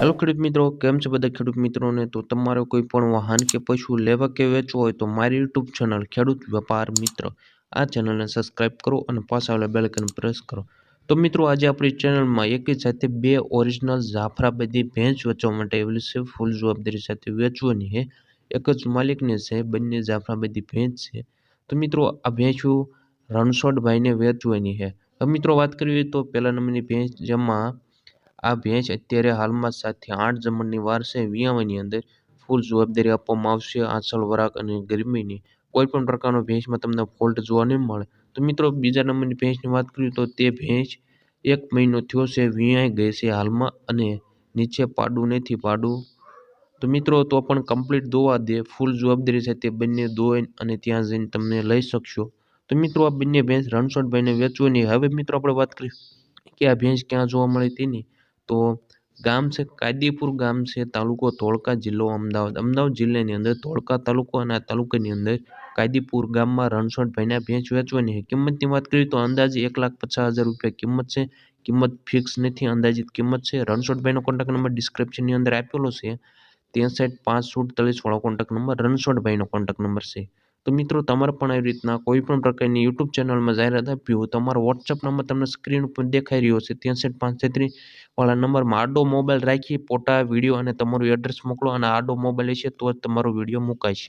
Hello ખેડૂત મિત્રો, કેમ છે બધા ખેડૂત મિત્રોને? તો તમારે કોઈ પણ વાહન કે પશુ લેવા કે વેચવું હોય તો મારી યુટ્યુબ ચેનલ ખેડૂત વેપાર મિત્ર આ ચેનલને સબસ્ક્રાઇબ કરો અને પાછા આવેલા બેલ પ્રેસ કરો. તો મિત્રો, આજે આપણી ચેનલમાં એક સાથે બે ઓરિજિનલ જાફરાબાદી ભેંસ વેચવા માટે આવેલી છે. ફૂલ જવાબદારી સાથે વેચવાની છે. એક જ માલિકને છે, બંને જાફરાબાદી ભેંસ છે. તો મિત્રો, આ ભેંસું રણછોડભાઈને વેચવાની છે. મિત્રો, વાત કરવી તો પહેલા નંબરની ભેંસ જેમાં આ ભેંસ અત્યારે હાલમાં સાતથી આઠ જમણની વાર છે. વિયાવાની અંદર ફૂલ જવાબદારી આપવામાં આવશે. આંચળ વરાક અને ગરમીની કોઈ પણ પ્રકારનો ભેંસમાં તમને ફોલ્ટ જોવા નહીં મળે. તો મિત્રો, બીજા નંબરની ભેંસની વાત કરીએ તો તે ભેંસ એક મહિનો થયો છે વિયાઈ ગઈ છે હાલમાં અને નીચે પાડું નથી પાડું. તો મિત્રો, તો પણ કમ્પ્લીટ દોવા દે. ફૂલ જવાબદારી છે તે બંને દોઈ અને ત્યાં જઈને તમને લઈ શકશો. તો મિત્રો, આ બંને ભેંસ રણછોડભાઈને વેચવાની. હવે મિત્રો, આપણે વાત કરીએ કે આ ભેંસ ક્યાં જોવા મળે તેની. તો ગામ છે કાયદેપુર ગામ છે, તાલુકો ધોળકા જિલ્લો અમદાવાદ. અમદાવાદ જિલ્લાની અંદર ધોળકા તાલુકો અને આ તાલુકાની અંદર કાયદીપુર ગામમાં રણછોડભાઈના ભેંસ વેચવાની કિંમતની વાત કરીએ તો અંદાજે એક લાખ પચાસ હજાર રૂપિયા કિંમત છે. કિંમત ફિક્સ નથી, અંદાજિત કિંમત છે. રણછોડભાઈનો કોન્ટેક્ટ નંબર ડિસ્ક્રિપ્શનની અંદર આપેલો છે. ત્રેસઠ પાંચ સુડતાલીસ વાળો કોન્ટેક્ટ નંબર રણછોડભાઈનો કોન્ટેક્ટ નંબર છે. તો મિત્રો, તમારે પણ આવી રીતના કોઈ પણ પ્રકારની યુટ્યુબ ચેનલમાં જાહેરાત આપી હોય તમારો વોટ્સઅપ નંબર તમને સ્ક્રીન ઉપર દેખાઈ રહ્યો છે ત્રેસઠ પાંચ છત્રીસ વાળા નંબરમાં આડો મોબાઈલ રાખી, ફોટા વીડિયો અને તમારું એડ્રેસ મોકલો અને આડો મોબાઈલ હશે, તો જ તમારો વીડિયો મુકાશે